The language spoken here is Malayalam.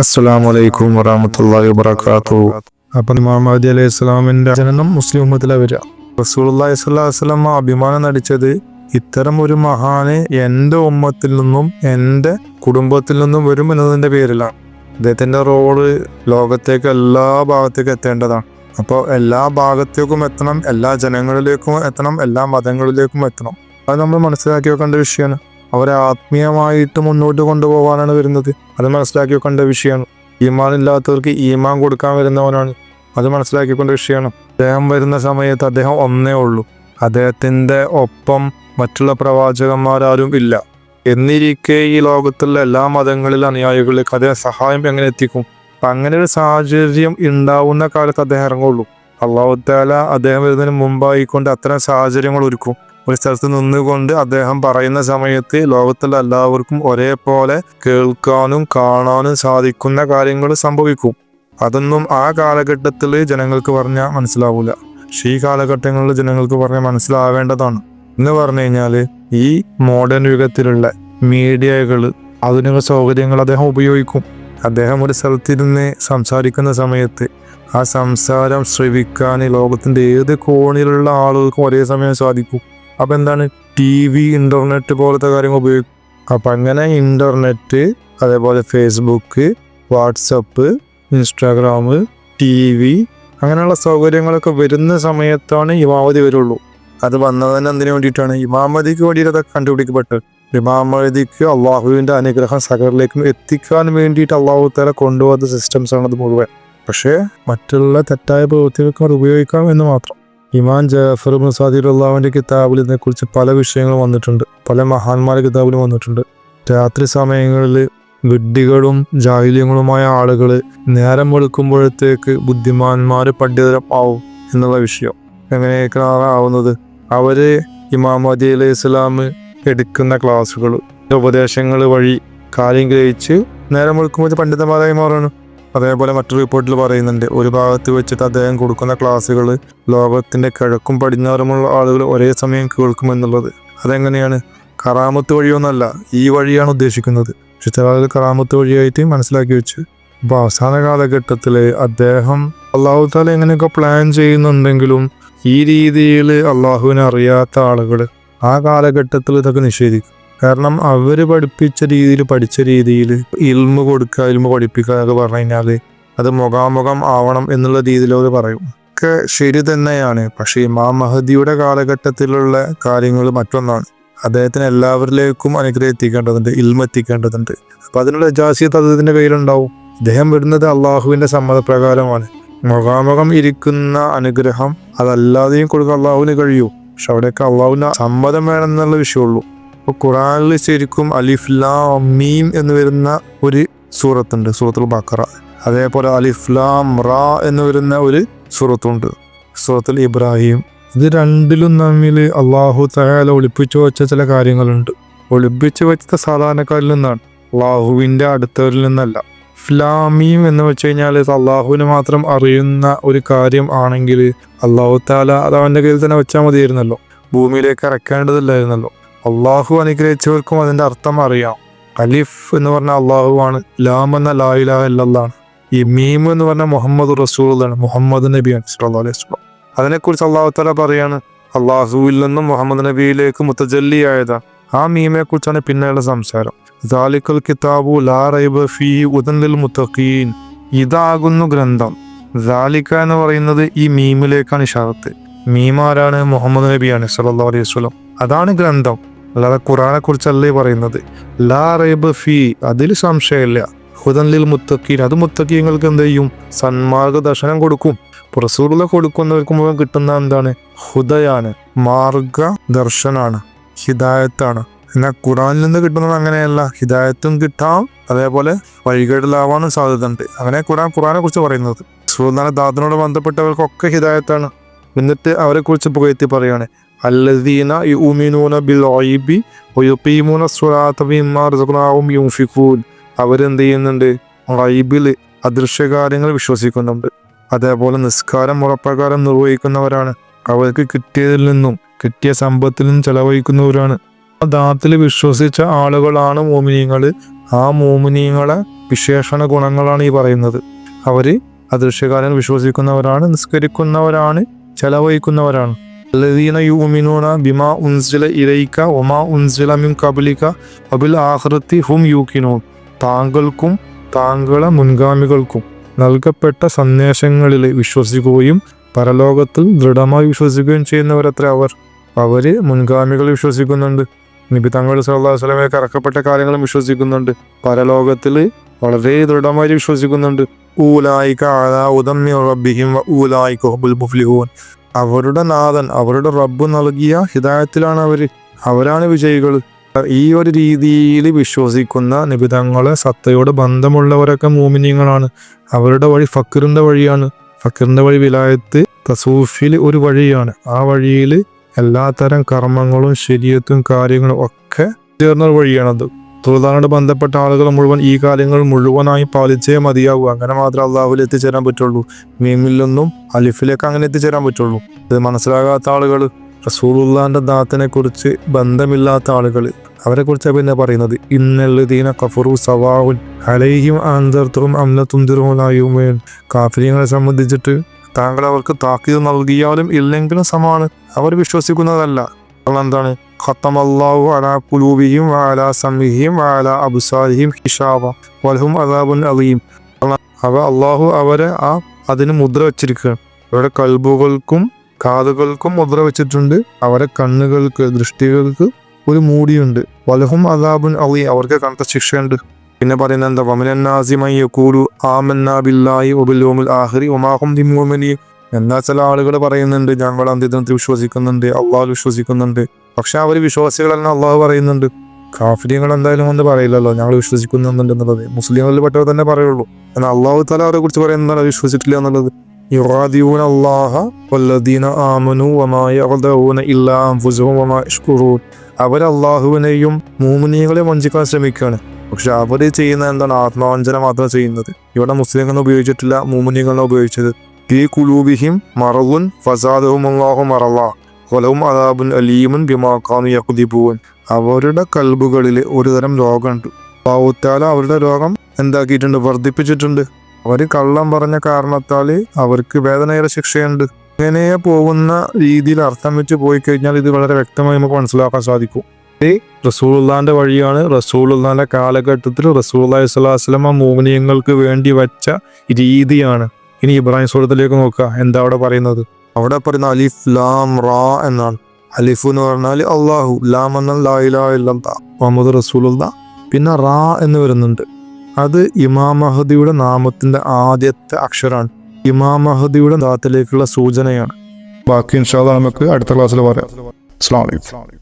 അസ്സലാമു അലൈക്കും വറഹമത്തല്ലാഹി വാത്തു അപ്പം മുഹമ്മദ് അലൈഹി സ്വലാമിന്റെ ജനനം മുസ്ലിം ഉമ്മത്തിലെ വരിക. റസൂലുള്ളാഹി സ്വല്ലല്ലാഹി അലൈഹി വസല്ലം അഭിമാനം നടിച്ചത് ഇത്തരം ഒരു മഹാന് എന്റെ ഉമ്മത്തിൽ നിന്നും എന്റെ കുടുംബത്തിൽ നിന്നും വരും എന്നതിന്റെ പേരിലാണ്. അദ്ദേഹത്തിന്റെ റോൾ ലോകത്തേക്ക് എല്ലാ ഭാഗത്തേക്കും എത്തേണ്ടതാണ്. അപ്പോൾ എല്ലാ ഭാഗത്തേക്കും എത്തണം എല്ലാ ജനങ്ങളിലേക്കും എത്തണം എല്ലാ മതങ്ങളിലേക്കും എത്തണം. അത് നമ്മൾ മനസ്സിലാക്കി വെക്കേണ്ട വിഷയമാണ്. അവരെ ആത്മീയമായിട്ട് മുന്നോട്ട് കൊണ്ടുപോകാനാണ് വരുന്നത്. അത് മനസ്സിലാക്കി വെക്കേണ്ട വിഷയമാണ്. ഈമാൻ ഇല്ലാത്തവർക്ക് ഈമാൻ കൊടുക്കാൻ വരുന്നവനാണ്. അത് മനസ്സിലാക്കിക്കൊണ്ട വിഷയമാണ്. അദ്ദേഹം വരുന്ന സമയത്ത് അദ്ദേഹം ഒന്നേ ഉള്ളൂ. അദ്ദേഹത്തിന്റെ ഒപ്പം മറ്റുള്ള പ്രവാചകന്മാരാരും ഇല്ല. എന്നിരിക്കെ ഈ ലോകത്തുള്ള എല്ലാ മതങ്ങളിലെ അനുയായികളിലേക്ക് അദ്ദേഹം സഹായം എങ്ങനെ എത്തിക്കും? അപ്പം അങ്ങനെ ഒരു സാഹചര്യം ഉണ്ടാവുന്ന കാലത്ത് അദ്ദേഹം ഇറങ്ങുള്ളൂ. അള്ളാഹുത്താല അദ്ദേഹം വരുന്നതിന് മുമ്പായിക്കൊണ്ട് അത്തരം സാഹചര്യങ്ങൾ ഒരുക്കും. ഒരു സ്ഥലത്ത് നിന്നുകൊണ്ട് അദ്ദേഹം പറയുന്ന സമയത്ത് ലോകത്തുള്ള എല്ലാവർക്കും ഒരേപോലെ കേൾക്കാനും കാണാനും സാധിക്കുന്ന കാര്യങ്ങൾ സംഭവിക്കും. അതൊന്നും ആ കാലഘട്ടത്തിൽ ജനങ്ങൾക്ക് പറഞ്ഞാൽ മനസ്സിലാവില്ല പക്ഷേ ഈ കാലഘട്ടങ്ങളിൽ ജനങ്ങൾക്ക് പറഞ്ഞാൽ മനസ്സിലാവേണ്ടതാണ്. എന്ന് പറഞ്ഞു കഴിഞ്ഞാൽ ഈ മോഡേൺ യുഗത്തിലുള്ള മീഡിയകൾ ആധുനിക സൗകര്യങ്ങൾ അദ്ദേഹം ഉപയോഗിക്കും. അദ്ദേഹം ഒരു സ്ഥലത്തിരുന്ന് സംസാരിക്കുന്ന സമയത്ത് ആ സംസാരം ശ്രവിക്കാൻ ലോകത്തിന്റെ ഏത് കോണിലുള്ള ആളുകൾക്കും ഒരേ സമയം സാധിക്കും. അപ്പം എന്താണ്? ടി വി ഇന്റർനെറ്റ് പോലത്തെ കാര്യങ്ങൾ ഉപയോഗിക്കും അപ്പം അങ്ങനെ ഇന്റർനെറ്റ് അതേപോലെ Facebook WhatsApp Instagram T V അങ്ങനെയുള്ള സൗകര്യങ്ങളൊക്കെ വരുന്ന സമയത്താണ് ഇമാമതി വരുള്ളൂ. അത് വന്നത് തന്നെ എന്തിനു വേണ്ടിയിട്ടാണ്? ഇമാമതിക്ക് വേണ്ടിയിട്ട് അതൊക്കെ കണ്ടുപിടിക്കപ്പെട്ടത് ഇമാമതിക്ക് അള്ളാഹുവിന്റെ അനുഗ്രഹം സകറിലേക്കും എത്തിക്കാൻ വേണ്ടിയിട്ട് അള്ളാഹു തല കൊണ്ടുപോകുന്ന സിസ്റ്റംസ് ആണ് അത് മുഴുവൻ. പക്ഷേ മറ്റുള്ള തെറ്റായ പ്രവൃത്തികൾക്ക് അത് ഉപയോഗിക്കാം എന്ന് മാത്രം. ഇമാൻ ജാഫർ അള്ളാഹുവിന്റെ കിതാബിൽ ഇതിനെക്കുറിച്ച് പല വിഷയങ്ങളും വന്നിട്ടുണ്ട്. പല മഹാന്മാരുടെ കിതാബിലും വന്നിട്ടുണ്ട്. രാത്രി സമയങ്ങളിൽ വിഡ്ഢികളും ജാഹില്യങ്ങളുമായ ആളുകൾ നേരം വെളുക്കുമ്പോഴത്തേക്ക് ബുദ്ധിമാന്മാർ പണ്ഡിതരം ആവും എന്നുള്ള വിഷയം. എങ്ങനെയൊക്കെയാണ് ആവുന്നത് അവർ ഇമാം അലി അലൈഹി ഇസ്ലാം എടുക്കുന്ന ക്ലാസ്സുകൾ ഉപദേശങ്ങൾ വഴി കാര്യം ഗ്രഹിച്ച് നേരം വെളുക്കുമ്പോൾ പണ്ഡിതന്മാരായി മാറാണ് അതേപോലെ മറ്റൊരു റിപ്പോർട്ടിൽ പറയുന്നുണ്ട് ഒരു ഭാഗത്ത് വെച്ചിട്ട് അദ്ദേഹം കൊടുക്കുന്ന ക്ലാസ്സുകൾ ലോകത്തിന്റെ കിഴക്കും പടിഞ്ഞാറുമുള്ള ആളുകൾ ഒരേ സമയം കേൾക്കുമെന്നുള്ളത് അതെങ്ങനെയാണ്? കറാമത്ത് വഴിയൊന്നല്ല ഈ വഴിയാണ് ഉദ്ദേശിക്കുന്നത്. പക്ഷെ ചില ആളുകൾ കറാമത്ത് വഴിയായിട്ട് മനസ്സിലാക്കി വെച്ചു. അപ്പോൾ അവസാന കാലഘട്ടത്തിൽ അദ്ദേഹം അള്ളാഹു താല എങ്ങനെയൊക്കെ പ്ലാൻ ചെയ്യുന്നുണ്ടെങ്കിലും ഈ രീതിയിൽ അള്ളാഹുവിനെ അറിയാത്ത ആളുകൾ ആ കാലഘട്ടത്തിൽ ഇതൊക്കെ നിഷേധിക്കും. കാരണം അവർ പഠിപ്പിച്ച രീതിയിൽ പഠിച്ച രീതിയിൽ ഇൽമ കൊടുക്കുക ഇൽമ പഠിപ്പിക്കുക എന്നൊക്കെ പറഞ്ഞു കഴിഞ്ഞാൽ അത് മുഖാമുഖം ആവണം എന്നുള്ള രീതിയിലവർ പറയും. ഒക്കെ ശരി തന്നെയാണ്. പക്ഷേ ഇമാം മഹദിയുടെ കാലഘട്ടത്തിലുള്ള കാര്യങ്ങൾ മറ്റൊന്നാണ്. അദ്ദേഹത്തിന് എല്ലാവരിലേക്കും അനുഗ്രഹം എത്തിക്കേണ്ടതുണ്ട് ഇൽമ എത്തിക്കേണ്ടതുണ്ട്. അപ്പം അതിനുള്ള ജാസിയത്ത് അദ്ദേഹത്തിന്റെ കയ്യിലുണ്ടാവും. ഇദ്ദേഹം വരുന്നത് അള്ളാഹുവിന്റെ സമ്മതപ്രകാരമാണ്. മുഖാമുഖം ഇരിക്കുന്ന അനുഗ്രഹം അതല്ലാതെയും കൊടുക്കാൻ അള്ളാഹുവിന് കഴിയൂ. പക്ഷെ അവിടെയൊക്കെ അള്ളാഹുവിന് സമ്മതം വേണമെന്നുള്ള വിഷയമുള്ളൂ. അപ്പോൾ ഖുറാനിൽ ശരിക്കും അലിഫ്ലാം മീം എന്ന് വരുന്ന ഒരു സൂറത്തുണ്ട് സൂറത്തുൽ ബക്കറ അതേപോലെ അലിഫ്ലാം റാ എന്ന് വരുന്ന ഒരു സൂറത്തുണ്ട് സൂറത്തുൽ ഇബ്രാഹിം. ഇത് രണ്ടിലും തമ്മിൽ അള്ളാഹു തയാല ഒളിപ്പിച്ചു വെച്ച ചില കാര്യങ്ങളുണ്ട്. ഒളിപ്പിച്ചു വെച്ച സാധാരണക്കാരിൽ നിന്നാണ് അള്ളാഹുവിന്റെ അടുത്തവരിൽ നിന്നല്ല. ഫ്ലാമീം എന്ന് വെച്ച് കഴിഞ്ഞാൽ അള്ളാഹുവിന് മാത്രം അറിയുന്ന ഒരു കാര്യം ആണെങ്കിൽ അള്ളാഹു താല അത് അവന്റെ കയ്യിൽ തന്നെ വെച്ചാൽ മതിയായിരുന്നല്ലോ. ഭൂമിയിലേക്ക് ഇറക്കേണ്ടതില്ലായിരുന്നല്ലോ അള്ളാഹു അനുഗ്രഹിച്ചവർക്കും അതിന്റെ അർത്ഥം അറിയാം. അലിഫ് എന്ന് പറഞ്ഞ അള്ളാഹുവാണ് ലാം എന്ന ലായിലാ അല്ലാണ് ഈ മീം എന്ന് പറഞ്ഞ മുഹമ്മദ് റസൂലാണ് മുഹമ്മദ് നബി സല്ലല്ലാഹു അലൈഹി അതിനെക്കുറിച്ച് അള്ളാഹു തല പറയാണ് അള്ളാഹുവിൽ നിന്നും മുഹമ്മദ് നബിയിലേക്ക് മുത്തജല്ലിയായതാ ആ മീമിനെ കുറിച്ചാണ് പിന്നെയുള്ള സംസാരം. ദാലിക്കൽ കിതാബു ലാ റൈബ മുത്തഖീൻ. ഇതാകുന്നു ഗ്രന്ഥം. ദാലിക്ക എന്ന് പറയുന്നത് ഈ മീമിലേക്കാണ് ഇഷാറത്ത്. മീമാരാണ് മുഹമ്മദ് നബിയാണ് സല്ലാ അലൈഹി സ്വലം അതാണ് ഗ്രന്ഥം. അല്ലാതെ ഖുറാനെ കുറിച്ചല്ലേ പറയുന്നത്? ലാ റൈബ ഫീ അതിൽ സംശയമില്ല. ഹുദൻലിൽ മുത്തക്കീൻ അത് മുത്തക്കീങ്ങൾക്ക് എന്ത് ചെയ്യും? സന്മാർഗദർശനം കൊടുക്കും. റസൂറുള്ള കൊടുക്കുന്നവർക്ക് മുഖം കിട്ടുന്ന എന്താണ്? ഹുദയാണ് മാർഗ ദർശനാണ് ഹിദായത്താണ്. എന്നാൽ ഖുറാനിൽ നിന്ന് കിട്ടുന്നത് അങ്ങനെയല്ല. ഹിദായത്തും കിട്ടാം അതേപോലെ വഴികേടിലാവാനും സാധ്യതയുണ്ട്. അങ്ങനെ ഖുറാൻ ഖുറാനെ കുറിച്ച് പറയുന്നത്. സുൽത്താന ദാദിനോട് ബന്ധപ്പെട്ടവർക്കൊക്കെ ഹിദായത്താണ്. എന്നിട്ട് അവരെ കുറിച്ച് പുകഴ്ത്തി പറയാണ് അല്ലദീന യുമിനൂന ബിൽ ഓയിബി ഒയുപ്പീമൂന റസഖ്നാഹും യുൻഫിഖൂൻ അവരെന്ത് ചെയ്യുന്നുണ്ട് റൈബിൽ അദൃശ്യകാര്യങ്ങൾ വിശ്വസിക്കുന്നുണ്ട്. അതേപോലെ നിസ്കാരം ഉറപ്പകാരം നിർവഹിക്കുന്നവരാണ്. അവർക്ക് കിട്ടിയതിൽ നിന്നും കിട്ടിയ സമ്പത്തിൽ നിന്നും ചെലവഴിക്കുന്നവരാണ്. ദാത്തിൽ വിശ്വസിച്ച ആളുകളാണ് മോമിനിയങ്ങൾ ആ മോമിനിയങ്ങളെ വിശേഷണ ഗുണങ്ങളാണ് ഈ പറയുന്നത്. അവർ അദൃശ്യകാലം വിശ്വസിക്കുന്നവരാണ് നിസ്കരിക്കുന്നവരാണ് ചെലവഴിക്കുന്നവരാണ്. الذين يؤمنون بما ബിമാ ഉൻസില وما أنزل ഉൻസില قبلك وبالآخرة هم يوقنون. ഹും താങ്കൾക്കും താങ്കളെ മുൻഗാമികൾക്കും നൽകപ്പെട്ട സന്ദേശങ്ങളിൽ വിശ്വസിക്കുകയും പരലോകത്തിൽ ദൃഢമായി വിശ്വസിക്കുകയും ചെയ്യുന്നവരത്ര അവർ. അവർ മുൻഗാമികൾ വിശ്വസിക്കുന്നുണ്ട്. നബി തങ്ങൾ സല്ലാഹു സ്വലമയൊക്കെ കറക്കപ്പെട്ട കാര്യങ്ങളും വിശ്വസിക്കുന്നുണ്ട്. പരലോകത്തിൽ വളരെ ദൃഢമായി വിശ്വസിക്കുന്നുണ്ട്. ഊലായിക്കാ ആലാ ഉദമ്യ റബ്ബിഹിം ഊലായിക്കുൽ മുഫ്ലിഹൂൻ. അവരുടെ നാഥൻ അവരുടെ റബ്ബ് നൽകിയ ഹിതായത്തിലാണ് അവർ അവരാണ് വിജയികൾ ഈ ഒരു രീതിയിൽ വിശ്വസിക്കുന്ന നിബിതങ്ങളെ സത്തയോട് ബന്ധമുള്ളവരൊക്കെ മൂമിനിയങ്ങളാണ് അവരുടെ വഴി ഫക്കീറിന്റെ വഴിയാണ്. ഫക്കീറിന്റെ വഴി വിലായത്ത് തസൂഫിൽ ഒരു വഴിയാണ്. ആ വഴിയിൽ എല്ലാത്തരം കർമ്മങ്ങളും ശരീരത്തും കാര്യങ്ങളും ഒക്കെ ചേർന്ന വഴിയാണത്. തുളതാനോട് ബന്ധപ്പെട്ട ആളുകൾ മുഴുവൻ ഈ കാര്യങ്ങൾ മുഴുവനായി പാലിച്ചേ മതിയാവൂ അങ്ങനെ മാത്രമേ അള്ളാഹുവിൽ എത്തിച്ചേരാൻ പറ്റുള്ളൂ. മീമിലൊന്നും അലിഫിലേക്ക് അങ്ങനെ എത്തിച്ചേരാൻ പറ്റുള്ളൂ. ഇത് മനസ്സിലാകാത്ത ആളുകൾ റസൂലുള്ളാന്റെ ദാത്തിനെ കുറിച്ച് ബന്ധമില്ലാത്ത ആളുകൾ അവരെ കുറിച്ചാണ് പിന്നെ പറയുന്നത്. ഇന്നല്ലതീന കഫറു സവാവുൻ അലൈഹിം ആന്തർത്തും അമ്നത്തുന്തിറുമനായുമേൻ കാഫര്യങ്ങളെ സംബന്ധിച്ചിട്ട് താങ്കൾ അവർക്ക് താക്കീത് നൽകിയാലും ഇല്ലെങ്കിലും സമാണ്. അവർ വിശ്വസിക്കുന്നതല്ല. അതെന്താണ് ഖത്തമല്ലാഹു അലാ കുലൂബിഹിം വഅലാ സമീഹിം അലാ അബ്സാരിഹിം ഹിഷാവ വലഹും അദാബുൻ അലീം അവ അള്ളാഹു അവരെ ആ അതിന് മുദ്ര വെച്ചിരിക്കുകയാണ്. അവരുടെ കൽബുകൾക്കും കാതുകൾക്കും മുദ്ര വെച്ചിട്ടുണ്ട്. അവരെ കണ്ണുകൾക്ക് ദൃഷ്ടികൾക്ക് ഒരു മൂടിയുണ്ട്. വലഹും അദാബുൻ അലി അവർക്ക് കനത്ത ശിക്ഷയുണ്ട്. പിന്നെ പറയുന്നത് എന്താ? വമിനാസിമൈ യക്കൂലു ആമന്നാ ബില്ലാഹി ഒബിലോമിൽ ആഹ്റി ഒമാഹും ദിമോമിനി എന്നാ ചില ആളുകൾ പറയുന്നുണ്ട് ഞങ്ങൾ അന്ത്യദിനത്തിൽ വിശ്വസിക്കുന്നുണ്ട് അള്ളാഹു വിശ്വസിക്കുന്നുണ്ട്. പക്ഷെ അവർ വിശ്വാസികളെല്ലാം അള്ളാഹു പറയുന്നുണ്ട്. കാഫര്യങ്ങൾ എന്തായാലും ഒന്ന് പറയില്ലല്ലോ. ഞങ്ങൾ വിശ്വസിക്കുന്നുണ്ട് എന്നുള്ളത് മുസ്ലിങ്ങളിൽ പെട്ടവർ തന്നെ പറയുള്ളൂ. എന്നാൽ അള്ളാഹു തല അവരെ കുറിച്ച് പറയുന്നതാണ് വിശ്വസിച്ചിട്ടില്ല എന്നുള്ളത്. അള്ളാഹുവിനെയും മൂമിനികളെ വഞ്ചിക്കാൻ ശ്രമിക്കുകയാണ്. പക്ഷെ അവർ ചെയ്യുന്ന എന്താണ്? ആത്മവഞ്ചന മാത്രം ചെയ്യുന്നത്. ഇവിടെ മുസ്ലിങ്ങളെ ഉപയോഗിച്ചിട്ടില്ല മൂമിനികളെ ഉപയോഗിച്ചത്. ഈ കുലൂബിഹിം മറവുൻ ഫസാദും അള്ളാഹു മറല്ലാ കൊലവും അതാബുൻ അലീമുൻ ബിമാക്കാന്ന് യക്കുദിബൂൻ അവരുടെ കൽബുകളിൽ ഒരുതരം രോഗമുണ്ട് പാവുത്താല അവരുടെ രോഗം എന്താക്കിയിട്ടുണ്ട്? വർദ്ധിപ്പിച്ചിട്ടുണ്ട്. അവർ കള്ളം പറഞ്ഞ കാരണത്താൽ അവർക്ക് വേദനയേറെ ശിക്ഷയുണ്ട്. ഇങ്ങനെ പോകുന്ന രീതിയിൽ അർത്ഥം വെച്ച് പോയി കഴിഞ്ഞാൽ ഇത് വളരെ വ്യക്തമായി നമുക്ക് മനസ്സിലാക്കാൻ സാധിക്കും. റസൂള്ളാന്റെ വഴിയാണ്. റസൂലുള്ളാന്റെ കാലഘട്ടത്തിൽ റസൂൽ സ്വലാസ്ലമ മോമിനിയങ്ങൾക്ക് വേണ്ടി വച്ച രീതിയാണ്. ഇനി ഇബ്രാഹിം സുഹൃത്തിലേക്ക് നോക്കുക. എന്താ അവിടെ പറയുന്നത്? അവിടെ പറയുന്ന അലിഫ് ലാം റാ എന്നാണ്. അലിഫ് എന്ന് പറഞ്ഞാൽ അള്ളാഹു ലാം എന്നാൽ ലാ ഇലാഹ ഇല്ലല്ലാഹ് മുഹമ്മദ് റസൂലുള്ള. പിന്നെ റാ എന്ന് വരുന്നുണ്ട്. അത് ഇമാം മഹദിയുടെ നാമത്തിന്റെ ആദ്യത്തെ അക്ഷരമാണ് ഇമാം മഹദിയുടെ ദാത്തിലേക്കുള്ള സൂചനയാണ്. ബാക്കി ഇൻഷാല്ല നമുക്ക് അടുത്ത ക്ലാസ്സിൽ പറയാം. അസ്സാം വലൈക്കും